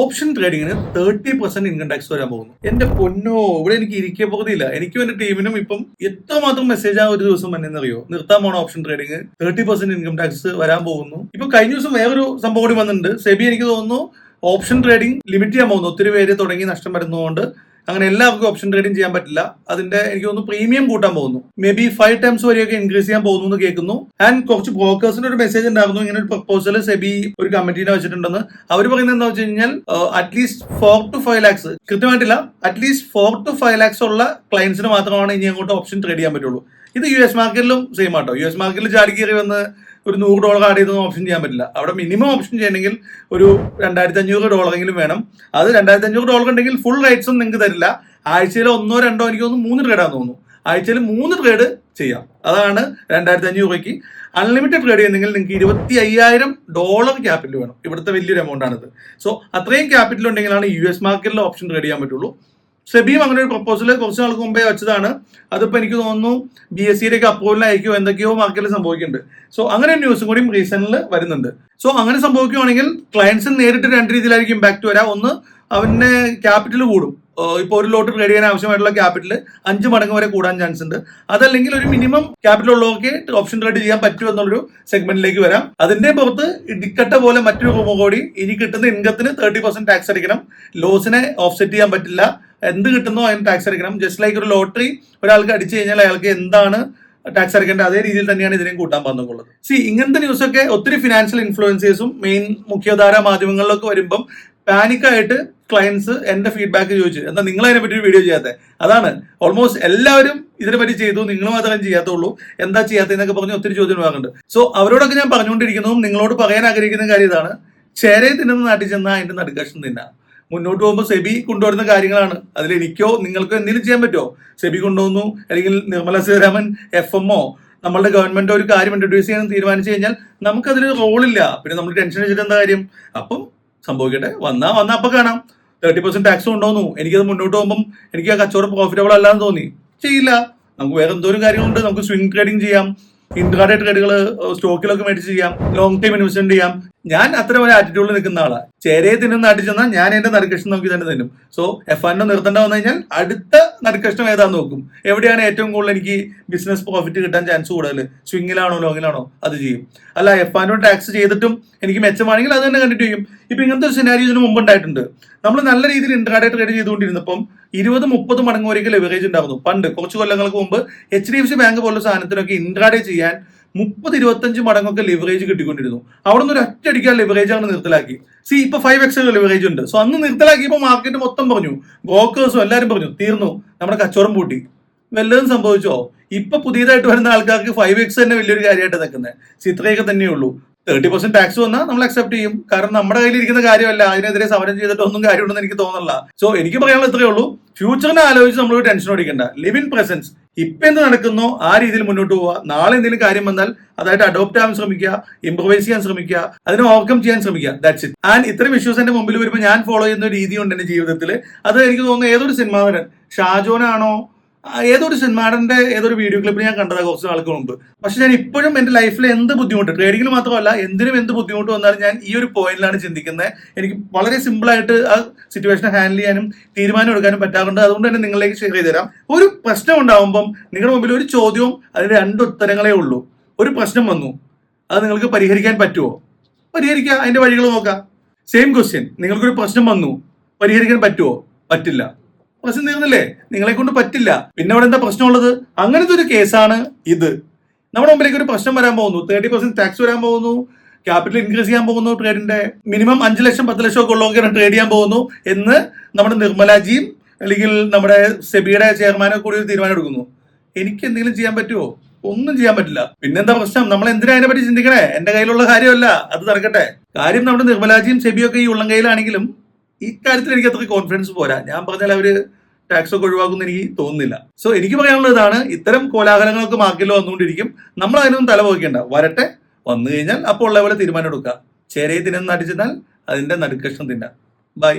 Option ട്രേഡിങ്ങിന് thirty percent income tax വരാൻ പോകുന്നു. എന്റെ പൊന്നോ ഇവിടെ എനിക്ക് ഇരിക്കാൻ പോകുന്നില്ല എനിക്കും എന്റെ ടീമിനും ഇപ്പം എത്രമാത്രം മെസ്സേജ് ആ ഒരു ദിവസം വന്നെന്നറിയോ? നിർത്താൻ പോണ option trading thirty percent income tax വരാൻ പോകുന്നു. ഇപ്പൊ കഴിഞ്ഞ ദിവസം വേറൊരു സംഭവം കൂടി വന്നിട്ടുണ്ട്. സെബി എനിക്ക് തോന്നുന്നു ഓപ്ഷൻ ട്രേഡിംഗ് ലിമിറ്റ് ചെയ്യാൻ പോകുന്നു. ഒത്തിരി പേര് തുടങ്ങി നഷ്ടം വരുന്നതുകൊണ്ട് അങ്ങനെ എല്ലാവർക്കും ഓപ്ഷൻ ട്രേഡിംഗ് ചെയ്യാൻ പറ്റില്ല. അതിന്റെ എനിക്ക് തോന്നുന്നു പ്രീമിയം കൂട്ടാൻ പോകുന്നു. മേ ബി ഫൈവ് ടൈംസ് വരെയൊക്കെ ഇൻക്രീസ് ചെയ്യാൻ പോകുന്നു എന്ന് കേൾക്കുന്നു. ആൻഡ് കുറച്ച് ബ്രോക്കേഴ്സിന് ഒരു മെസ്സേജ് ഉണ്ടായിരുന്നു. ഇങ്ങനെ ഒരു പ്രപ്പോസൽ സെബി ഒരു കമ്മിറ്റീനെ വെച്ചിട്ടുണ്ടെന്ന്. അവർ പറയുന്നത് എന്താ വെച്ച് കഴിഞ്ഞാൽ at least four two five lakhs കൃത്യമായിട്ടില്ല. At least four two five lakhs ഉള്ള ക്ലയൻസിന് മാത്രമാണ് ഇനി അങ്ങോട്ട് ഓപ്ഷൻ ട്രേഡ് ചെയ്യാൻ പറ്റുള്ളൂ. ഇത് യു എസ് മാർക്കറ്റിലും സെയിം ആട്ടോ. യു എസ് മാർക്കറ്റിൽ ചാടി കയറി വന്ന് ഒരു നൂറ് ഡോളർ ആഡ് ചെയ്തൊന്നും ഓപ്ഷൻ ചെയ്യാൻ പറ്റില്ല. അവിടെ മിനിമം ഓപ്ഷൻ ചെയ്യണമെങ്കിൽ ഒരു രണ്ടായിരത്തി അഞ്ഞൂറ് ഡോളറെങ്കിലും വേണം. അത് രണ്ടായിരത്തി അഞ്ഞൂറ് ഡോളർ ഉണ്ടെങ്കിൽ ഫുൾ റൈറ്റ്സ് ഒന്നും നിങ്ങൾക്ക് തരില്ല. ആഴ്ചയിൽ ഒന്നോ രണ്ടോ എനിക്ക് തോന്നുന്നു മൂന്ന് ട്രേഡാന്ന് തോന്നുന്നു. ആഴ്ചയിൽ മൂന്ന് ട്രേഡ് ചെയ്യാം. അതാണ് രണ്ടായിരത്തി അഞ്ഞൂറ് രൂപയ്ക്ക് അൺലിമിറ്റഡ് ട്രേഡ് ചെയ്യുന്നെങ്കിൽ നിങ്ങൾക്ക് ഇരുപത്തി അയ്യായിരം ഡോളർ ക്യാപിറ്റൽ വേണം. ഇവിടുത്തെ വലിയൊരു എമൗണ്ട് ആണിത്. സോ അത്രയും ക്യാപിറ്റൽ ഉണ്ടെങ്കിലാണ് യു എസ് മാർക്കറ്റിൽ ഓപ്ഷൻ ട്രേഡ് ചെയ്യാൻ പറ്റുള്ളൂ. സെബിയും അങ്ങനെ ഒരു പ്രപ്പോസൽ കുറച്ച് നാൾക്ക് മുമ്പേ വെച്ചതാണ്. അതിപ്പോൾ എനിക്ക് തോന്നുന്നു ബി എസ് സിയിലേക്ക് അപ്പോയിലായിരിക്കും എന്തൊക്കെയോ മാർക്കറ്റിൽ സംഭവിക്കുന്നുണ്ട്. സോ അങ്ങനെ ന്യൂസും കൂടി റീസണിൽ വരുന്നുണ്ട്. സോ അങ്ങനെ സംഭവിക്കുകയാണെങ്കിൽ ക്ലയൻസിന് നേരിട്ട് രണ്ട് രീതിയിലായിരിക്കും ഇമ്പാക്ട് വരാം. ഒന്ന് അവന്റെ ക്യാപിറ്റൽ കൂടും. ഇപ്പോൾ ഒരു ലോട്ട് ട്രേഡ് ചെയ്യാൻ ആവശ്യമായിട്ടുള്ള ക്യാപിറ്റൽ അഞ്ച് മടങ്ങ് വരെ കൂടാൻ ചാൻസ് ഉണ്ട്. അതല്ലെങ്കിൽ ഒരു മിനിമം ക്യാപിറ്റൽ ഉള്ളവർക്ക് ഓപ്ഷൻ ട്രേഡ് ചെയ്യാൻ പറ്റും എന്നുള്ളൊരു സെഗ്മെന്റിലേക്ക് വരാം. അതിന്റെ പുറത്ത് ഇടിക്കട്ട പോലെ മറ്റൊരു കൂടി ഇനി കിട്ടുന്ന ഇൻകത്തിന് തേർട്ടി പെർസെന്റ് ടാക്സ് അടിക്കണം. ലോസിനെ ഓഫ്സെറ്റ് ചെയ്യാൻ പറ്റില്ല. എന്ത് കിട്ടുന്നോ അതിന് ടാക്സ് അടിക്കണം ജസ്റ്റ് ലൈക്ക് ഒരു ലോട്ടറി ഒരാൾക്ക് അടിച്ചു കഴിഞ്ഞാൽ അയാൾക്ക് എന്താണ് ടാക്സ് അടയ്ക്കേണ്ട അതേ രീതിയിൽ തന്നെയാണ് ഇതിനെയും കൂട്ടാൻ പറഞ്ഞുള്ളത് സി ഇങ്ങനത്തെ ന്യൂസൊക്കെ ഒത്തിരി ഫിനാൻഷ്യൽ ഇൻഫ്ലുവൻസേഴ്സും മെയിൻ മുഖ്യധാര മാധ്യമങ്ങളിലൊക്കെ വരുമ്പം പാനിക്കായിട്ട് ക്ലയൻസ് എന്റെ ഫീഡ്ബാക്ക് ചോദിച്ചു. എന്താ നിങ്ങൾ അതിനെ പറ്റി ഒരു വീഡിയോ ചെയ്യാത്തത് അതാണ്. ഓൾമോസ്റ്റ് എല്ലാവരും ഇതിനെ പറ്റി ചെയ്തു. നിങ്ങൾ മാത്രം ചെയ്യാത്തുള്ളൂ. എന്താ ചെയ്യാത്തതെന്നൊക്കെ പറഞ്ഞ് ഒത്തിരി ചോദ്യം വാങ്ങുന്നുണ്ട് സോ അവരോടൊക്കെ ഞാൻ പറഞ്ഞുകൊണ്ടിരിക്കുന്നതും നിങ്ങളോട് പറയാൻ ആഗ്രഹിക്കുന്ന കാര്യം ഇതാണ്. ചേരയെ തിന്നുന്ന നാട്ടിൽ ചെന്നാൽ അതിന്റെ നടുക്കഷ്ണം തിന്നാം. മുന്നോട്ട് പോകുമ്പോൾ സെബി കൊണ്ടുവരുന്ന കാര്യങ്ങളാണ്. അതിൽ എനിക്കോ നിങ്ങൾക്കോ എന്തെങ്കിലും ചെയ്യാൻ പറ്റുമോ? സെബി കൊണ്ടുവന്നു അല്ലെങ്കിൽ നിർമ്മല സീതാരാമൻ എഫ് എമ്മോ നമ്മളുടെ ഗവൺമെന്റ് ഒരു കാര്യം ഇൻട്രൊഡ്യൂസ് ചെയ്യാൻ തീരുമാനിച്ചു കഴിഞ്ഞാൽ നമുക്കതിൽ റോളില്ല പിന്നെ നമ്മൾ ടെൻഷൻ വെച്ചിട്ട് എന്താ കാര്യം? അപ്പം സംഭവിക്കട്ടെ. വന്നാ വന്നാ അപ്പൊ കാണാം. തേർട്ടി പെർസെന്റ് ടാക്സ് കൊണ്ടുവന്നു. എനിക്കത് മുന്നോട്ട് പോകുമ്പോൾ എനിക്ക് ആ കച്ചവടം പ്രോഫിറ്റബിൾ അല്ലാന്ന് തോന്നി. ചെയ്യില്ല. നമുക്ക് വേറെ എന്തോരം കാര്യങ്ങളുണ്ട്. നമുക്ക് സ്വിംഗ് ട്രേഡിംഗ് ചെയ്യാം. ഇൻട്രാഡേ ട്രേഡുകൾ സ്റ്റോക്കിലൊക്കെ മേടിച്ച് ചെയ്യാം. ലോങ് ടൈം ഇൻവെസ്റ്റ്മെന്റ് ചെയ്യാം. ഞാൻ അത്ര ഒരു ആറ്റിറ്റ്യൂഡിൽ നിൽക്കുന്ന ആളാണ് ചേരയെ തിന്നുന്ന നാട്ടിൽ ചെന്നാൽ ഞാൻ എന്റെ നടുക്കഷ്ണം നോക്കി തന്നെ തന്നും. സോ എഫ് ആൻഡ് നിർത്തേണ്ട വന്നു കഴിഞ്ഞാൽ അടുത്ത നടുക്കഷ്ണം ഏതാന്ന് നോക്കും. എവിടെയാണ് ഏറ്റവും കൂടുതൽ എനിക്ക് ബിസിനസ് പ്രോഫിറ്റ് കിട്ടാൻ ചാൻസ് കൂടുതൽ? സ്വിങ്ങിലാണോ ലോങ്ങിലാണോ അത് ചെയ്യും. അല്ല എഫ് ആൻഡ് ടാക്സ് ചെയ്തിട്ടും എനിക്ക് മെച്ചമാണെങ്കിൽ അത് തന്നെ കണ്ടിട്ട് ചെയ്യും. ഇപ്പൊ ഇങ്ങനത്തെ ഒരു സിനാരി ഇതിന് മുമ്പ് ഉണ്ടായിട്ടുണ്ട്. നമ്മൾ നല്ല രീതിയിൽ ഇൻട്രാഡേ ട്രേഡ് ചെയ്തുകൊണ്ടിരുന്നപ്പം ഇരുപത് മുപ്പത് മടങ്ങ് വരെയൊക്കെ ലെവറേജ് ഉണ്ടായിരുന്നു. പണ്ട് കുറച്ച് കൊല്ലങ്ങൾക്ക് മുമ്പ് H D F C bank പോലുള്ള സാധനത്തിനൊക്കെ ഇൻട്രാഡേ ചെയ്യാൻ മുപ്പത് ഇരുപത്തഞ്ച് മടങ്ങൊക്കെ ലിവറേജ് കിട്ടിക്കൊണ്ടിരുന്നു. അവിടെ നിന്ന് ഒരു ഒറ്റയടിക്കാൻ ലിവറേജ് ആണ് നിർത്തലാക്കി. സി ഇപ്പൊ ഫൈവ് എക്സ് ലിവറേജ് ഉണ്ട്. സോ അന്ന് നിർത്തലാക്കിയപ്പോൾ മാർക്കറ്റ് മൊത്തം പറഞ്ഞു. ബ്രോക്കേഴ്സും എല്ലാവരും പറഞ്ഞു തീർന്നു. നമ്മുടെ കച്ചവടം പൂട്ടി. വല്ലതും സംഭവിച്ചോ? ഇപ്പൊ പുതിയതായിട്ട് വരുന്ന ആൾക്കാർക്ക് ഫൈവ് എക്സ് തന്നെ വലിയൊരു കാര്യമായിട്ട് നിൽക്കുന്നത് സി ഇത്രയൊക്കെ തന്നെയുള്ളൂ തേർട്ടി പെർസെന്റ് ടാക്സ് വന്നാൽ നമ്മൾ അക്സെപ്റ്റ് ചെയ്യും. കാരണം നമ്മുടെ കയ്യിലിരിക്കുന്ന കാര്യമല്ല. അതിനെതിരെ സമരം ചെയ്തിട്ട് ഒന്നും കാര്യമുണ്ടെന്ന് എനിക്ക് തോന്നുന്നില്ല സോ എനിക്ക് പറയാനുള്ള ഇത്രയേ ഉള്ളൂ. ഫ്യൂച്ചറിനെ ആലോചിച്ച് നമ്മൾ ടെൻഷൻ ഓടിക്കേണ്ട ലിവ് ഇൻ പ്രസൻസ് ഇപ്പൊ എന്ത് നടക്കുന്നോ ആ രീതിയിൽ മുന്നോട്ട് പോവുക നാളെ എന്തെങ്കിലും കാര്യം വന്നാൽ അതായിട്ട് അഡോപ്റ്റ് ആവാൻ ശ്രമിക്കുക ഇംപ്രവൈസ് ചെയ്യാൻ ശ്രമിക്കുക അതിനെ ഓവർകം ചെയ്യാൻ ശ്രമിക്കുക. ദാറ്റ്സ് ഇറ്റ് ആൻഡ് ഇത്രയും ഇഷ്യൂസ് എന്റെ മുമ്പിൽ വരുമ്പോൾ ഞാൻ ഫോളോ ചെയ്യുന്ന ഒരു രീതിയുണ്ട് എന്റെ ജീവിതത്തിൽ അത് എനിക്ക് തോന്നുന്നു ഏതൊരു സിനിമാവരൻ ഷാജോനാണോ? ആ, ഏതൊരു സിനിമാടന്റെ ഏതൊരു വീഡിയോ ക്ലിപ്പിൽ ഞാൻ കണ്ടതാണ് കുറച്ച് നാൾക്ക് മുമ്പ്. പക്ഷെ ഞാൻ ഇപ്പോഴും എന്റെ ലൈഫിൽ എന്ത് ബുദ്ധിമുട്ട് ട്രേഡിംഗിൽ മാത്രമല്ല എന്തിനും എന്ത് ബുദ്ധിമുട്ട് വന്നാലും ഞാൻ ഈ ഒരു പോയിന്റിലാണ് ചിന്തിക്കുന്നത് എനിക്ക് വളരെ സിമ്പിൾ ആയിട്ട് ആ സിറ്റുവേഷൻ ഹാൻഡിൽ ചെയ്യാനും തീരുമാനം എടുക്കാനും പറ്റാറുണ്ട് അതുകൊണ്ട് തന്നെ നിങ്ങളിലേക്ക് ഷെയർ ചെയ്ത് തരാം. ഒരു പ്രശ്നം ഉണ്ടാവുമ്പം നിങ്ങളുടെ മുമ്പിൽ ഒരു ചോദ്യവും അതിന് രണ്ട് ഉത്തരങ്ങളേ ഉള്ളൂ. ഒരു പ്രശ്നം വന്നു. അത് നിങ്ങൾക്ക് പരിഹരിക്കാൻ പറ്റുമോ പരിഹരിക്കുക അതിന്റെ വഴികൾ നോക്കാം. സെയിം ക്വസ്റ്റ്യൻ നിങ്ങൾക്കൊരു പ്രശ്നം വന്നു. പരിഹരിക്കാൻ പറ്റുമോ പറ്റില്ല. പ്രശ്നം തീർന്നില്ലേ? നിങ്ങളെ കൊണ്ട് പറ്റില്ല. പിന്നെ അവിടെ എന്താ പ്രശ്നമുള്ളത്? അങ്ങനത്തെ ഒരു കേസാണ് ഇത്. നമ്മുടെ മുമ്പിലേക്ക് ഒരു പ്രശ്നം വരാൻ പോകുന്നു. തേർട്ടി പെർസെന്റ് ടാക്സ് വരാൻ പോകുന്നു. ക്യാപിറ്റൽ ഇൻക്രീസ് ചെയ്യാൻ പോകുന്നു ട്രേഡിന്റെ മിനിമം അഞ്ച് ലക്ഷം പത്ത് ലക്ഷം ഒക്കെ ഉള്ളവർക്ക് ട്രേഡ് ചെയ്യാൻ പോകുന്നു എന്ന് നമ്മുടെ നിർമ്മലാജിയും അല്ലെങ്കിൽ നമ്മുടെ സെബിയുടെ ചെയർമാനെ കൂടി ഒരു തീരുമാനം എടുക്കുന്നു. എനിക്ക് എന്തെങ്കിലും ചെയ്യാൻ പറ്റുമോ ഒന്നും ചെയ്യാൻ പറ്റില്ല. പിന്നെന്താ പ്രശ്നം? നമ്മൾ എന്തിനാ അതിനെ പറ്റി ചിന്തിക്കണേ? എന്റെ കയ്യിലുള്ള കാര്യമല്ല. അത് നടക്കട്ടെ. കാര്യം നമ്മുടെ നിർമ്മലാജിയും സെബിയും ഒക്കെ ഈ ഉള്ളം കയ്യിലാണെങ്കിലും കാര്യത്തിൽ എനിക്ക് അത്ര കോൺഫിഡൻസ് പോരാ. ഞാൻ പറഞ്ഞാൽ അവർ ടാക്സ് ഒക്കെ ഒഴിവാക്കുന്ന എനിക്ക് തോന്നുന്നില്ല. സോ എനിക്ക് പറയാനുള്ള ഇതാണ് ഇത്തരം കോലാഹലങ്ങളൊക്കെ മാർക്കറ്റിൽ വന്നുകൊണ്ടിരിക്കും. നമ്മൾ അതിനൊന്നും തല പോകേണ്ട വരട്ടെ വന്നു കഴിഞ്ഞാൽ അപ്പോൾ ഉള്ള തീരുമാനം എടുക്കുക. ചേരയെ തിന്നെന്ന് അടിച്ചെന്നാൽ അതിന്റെ നടുക്കഷ്ണം തിന്നാം. ബൈ